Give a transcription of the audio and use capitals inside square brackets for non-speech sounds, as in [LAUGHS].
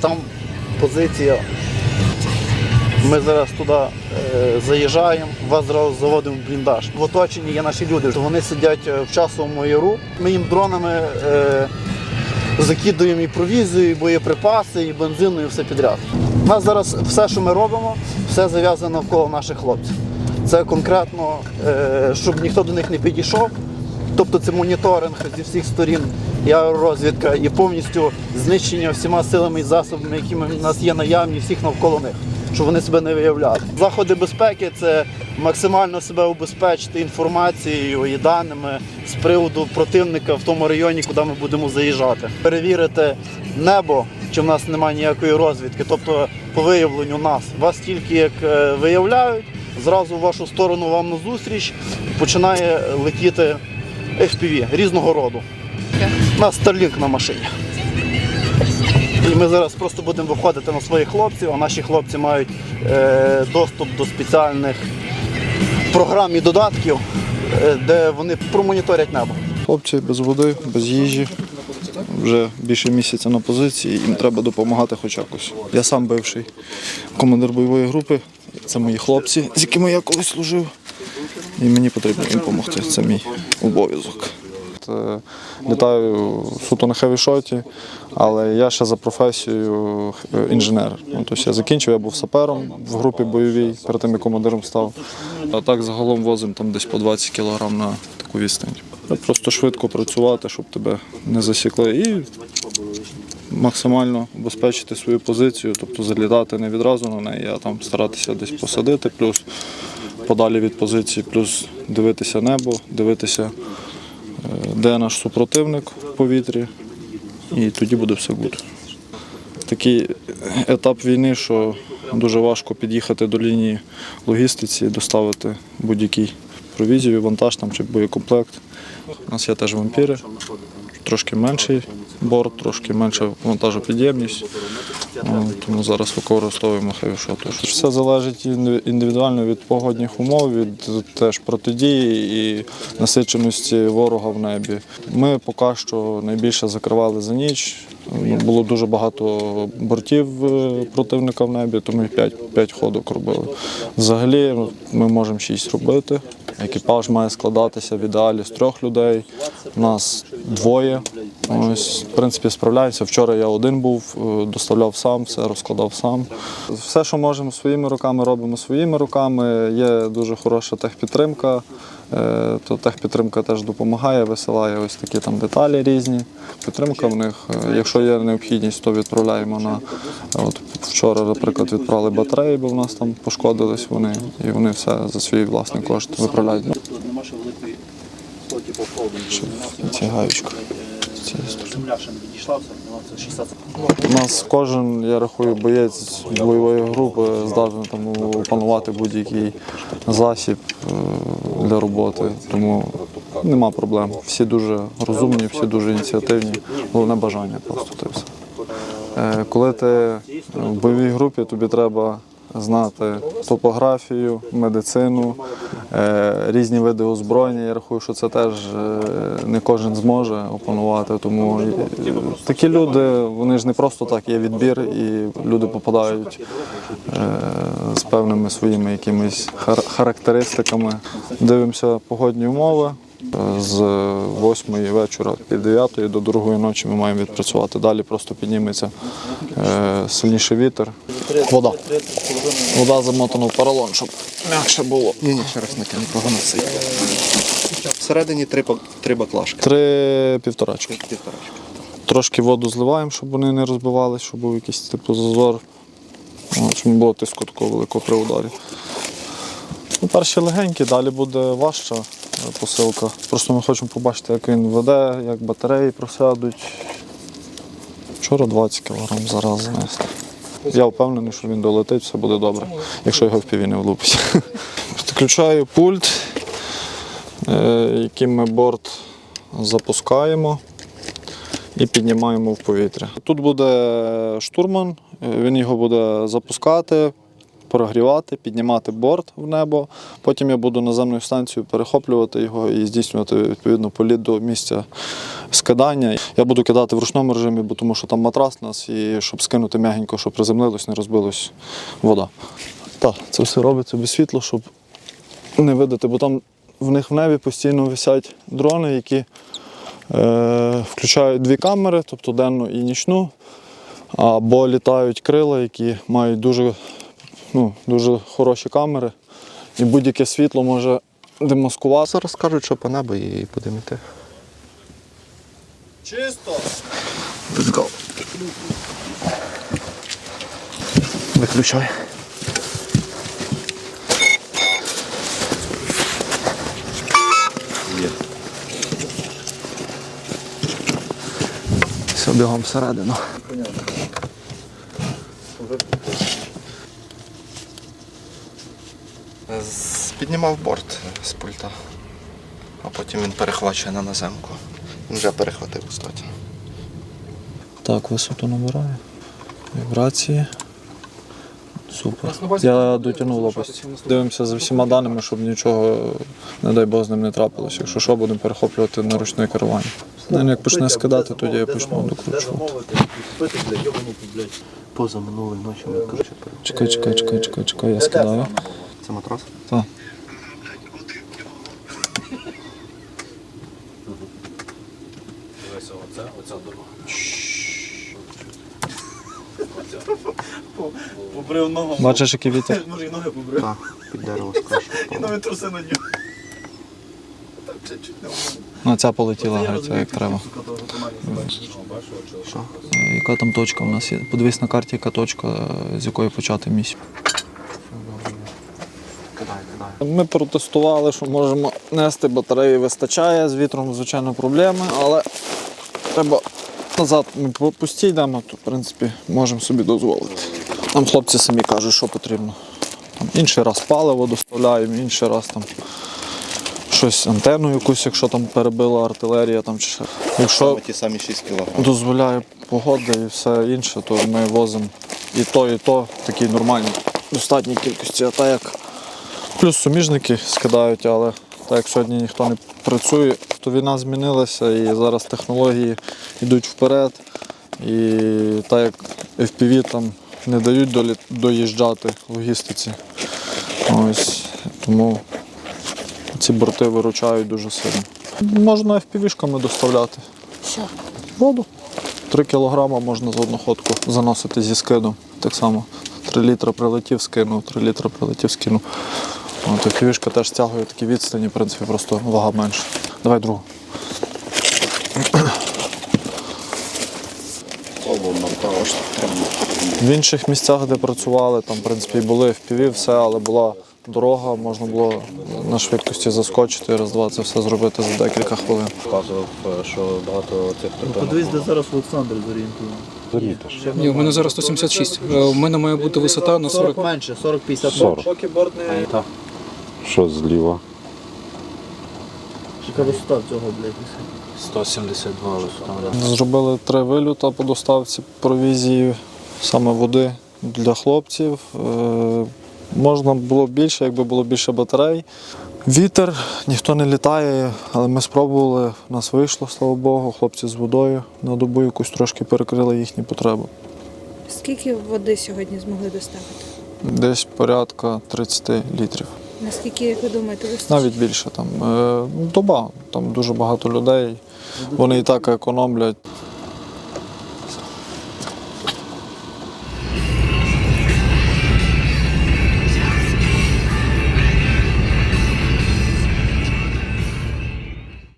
Там позиція. Ми зараз туди е, заїжджаємо, вас зразу заводимо в бліндаж. В оточенні є наші люди. Вони сидять е, в часовому яру. Ми їм дронами е, закидуємо і провізію, і боєприпаси, і бензину, і все підряд. У нас зараз все, що ми робимо, все зав'язано навколо наших хлопців. Це конкретно, щоб ніхто до них не підійшов. Тобто це моніторинг зі всіх сторін, і аеророзвідка, і повністю знищення всіма силами і засобами, які в нас є наявні, всіх навколо них, щоб вони себе не виявляли. Заходи безпеки це максимально себе убезпечити інформацією і даними з приводу противника в тому районі, куди ми будемо заїжджати. Перевірити небо, чи в нас немає ніякої розвідки, тобто по виявленню нас. Вас тільки як е, виявляють, зразу в вашу сторону вам назустріч починає летіти FPV різного роду. У нас Starlink на машині. І ми зараз просто будемо виходити на своїх хлопців, а наші хлопці мають е, доступ до спеціальних програм і додатків, е, де вони промоніторять небо. Хлопці без води, без їжі. Вже більше місяця на позиції, їм треба допомагати хоч якось. Я сам бивший командир бойової групи, це мої хлопці, з якими я колись служив. І мені потрібно їм допомогти. Це мій обов'язок. Е, Літаю суто на хевішоті, але я ще за професією е, інженер. Ну, тобто я закінчив, я був сапером в групі бойовій, перед тим як командиром став. А так загалом возимо там десь по 20 кг на таку відстань. Просто швидко працювати, щоб тебе не засікли. І максимально обезпечити свою позицію, тобто залітати не відразу на неї, а там старатися десь посадити, плюс подалі від позиції, плюс дивитися небо, дивитися, е, де наш супротивник в повітрі, і тоді буде все гуд. Такий етап війни, що дуже важко під'їхати до лінії логістиці доставити будь-який провізію, вантаж там, чи боєкомплект. У нас є теж вампіри, трошки менший борт, трошки менша вантажопідємність. Ну, Тому зараз використовуємо хевішоту. Все залежить індивідуально від погодних умов, від теж протидії і насиченості ворога в небі. Ми поки що найбільше закривали за ніч. Ну, Було дуже багато бортів е, противника в небі, то ми 5, 5 ходок робили. Взагалі ну, ми можемо 6 робити. Екіпаж має складатися в ідеалі з трьох людей. Нас двоє. Ось, в принципі, справляємося. Вчора я один був, е, доставляв сам, все розкладав сам. Все, що можемо своїми руками, робимо своїми руками. Є дуже хороша техпідтримка. Е, То техпідтримка теж допомагає, висилає ось такі там деталі різні. Підтримка в них. Е, Якщо є необхідність, то відправляємо на от вчора, наприклад, відправили батареї, бо в нас там пошкодились вони, і вони все за свій власний кошт виправляють. По. Ці це 60 У нас кожен, я рахую, боєць бойової групи здатний там опанувати будь-який засіб е, для роботи. Тому нема проблем. Всі дуже розумні, всі дуже ініціативні. Головне бажання просто ти все. Е, Коли ти в бойовій групі, тобі треба знати топографію, медицину, е, різні види озброєння. Я рахую, що це теж е, не кожен зможе опанувати. Тому е, такі люди, вони ж не просто так є відбір, і люди попадають е, з певними своїми якимись характеристиками. Дивимося погодні умови. З 8 вечора під 9 до 2 ночі ми маємо відпрацювати. Далі просто підніметься е, сильніший вітер. Вода. Вода замотана в поролон, щоб м'якше було. Ні, ні, ще раз накину, погано. Всередині три, три баклажки. Три півторачки. Півторачки. Трошки воду зливаємо, щоб вони не розбивались, щоб був якийсь типу зазор. Щоб не було тиску такого великого при ударі. Ну, перші легенькі, далі буде важча е, посилка. Просто ми хочемо побачити, як він веде, як батареї просядуть. Вчора 20 кг зараз занесли. Я впевнений, що він долетить, все буде добре, якщо його в піві не влупить. [LAUGHS] Підключаю пульт, е, яким ми борт запускаємо і піднімаємо в повітря. Тут буде штурман, е, він його буде запускати, прогрівати, піднімати борт в небо. Потім я буду наземною станцією перехоплювати його і здійснювати відповідно політ до місця скидання. Я буду кидати в ручному режимі, бо тому що там матрас у нас, і щоб скинути м'ягенько, щоб приземлилось, не розбилась вода. Так, це все робиться без світла, щоб не видати, бо там в них в небі постійно висять дрони, які е, включають дві камери, тобто денну і нічну, або літають крила, які мають дуже, ну, дуже хороші камери, і будь-яке світло може демаскувати. Зараз кажуть, що по небу і будемо йти. Чисто! Let's go. Виключай. Все, бігом всередину. З- Піднімав борт з пульта, а потім він перехвачує на наземку. Він вже перехватив кстати. Так, висоту набираю. Вібрації. Супер. Я дотягнув лопасть. Дивимося за всіма даними, щоб нічого, не дай Бог, з ним не трапилося. Якщо що, будемо перехоплювати на ручне керування. Ну, як почне скидати, тоді я почну докручувати. Поза минулої ночі Чекай, чекай, чекай, чекай, чекай, я скидаю. Це матрас? Так. Побрив ногу. Бачиш, який вітер? [LAUGHS] Може і ноги побрив. Так, під дерево скрашено. [LAUGHS] І нові труси на нього. Там чуть чуть не вмер. Ну, ця полетіла, геть, як треба. Що? Е, Яка там точка у нас є? Подивись на карті, яка точка, е, з якої почати місію. Ми протестували, що можемо нести батареї, вистачає. З вітром, звичайно, проблеми, але треба назад. Ми пусті йдемо, то в принципі можемо собі дозволити. Там хлопці самі кажуть, що потрібно. Там, інший раз паливо доставляємо, інший раз там щось антенну якусь, якщо там перебила артилерія. Там, чи ще. Якщо ті самі 6 кг. дозволяє погода і все інше, то ми возимо і то, і то в такій нормальній достатній кількості. А так як плюс суміжники скидають, але так як сьогодні ніхто не працює, то війна змінилася і зараз технології йдуть вперед. І так як FPV там не дають доїжджати логістиці. Ось тому ці борти виручають дуже сильно. Можна FPV-шками доставляти. Що? Воду. 3 кілограма можна за одну ходку заносити зі скидом. Так само 3 літра прилетів, скинув, 3 літра прилетів, скинув. От, фівішка теж стягує такі відстані, в принципі, просто вага менша. Давай другу. В інших місцях, де працювали, там, в принципі, і були FPV, все, але була дорога, можна було на швидкості заскочити, раз-два це все зробити за декілька хвилин. Показував, е, що багато цих Подивись, де зараз Олександр зорієнтує. Ні, у мене зараз 176. Е, У мене має бути висота на 40. менше, 40-50 40. Що зліва? Яка висота цього, блядь? 172 висота. Зробили три вильота по доставці провізії, саме води для хлопців. Е, Можна було б більше, якби було більше батарей. Вітер, ніхто не літає, але ми спробували, у нас вийшло, слава Богу. Хлопці з водою на добу якусь трошки перекрили їхні потреби. Скільки води сьогодні змогли доставити? Десь порядка 30 літрів. Наскільки, як ви думаєте, вистачить? Навіть більше там. Е, Доба, там дуже багато людей. Вони і так економлять.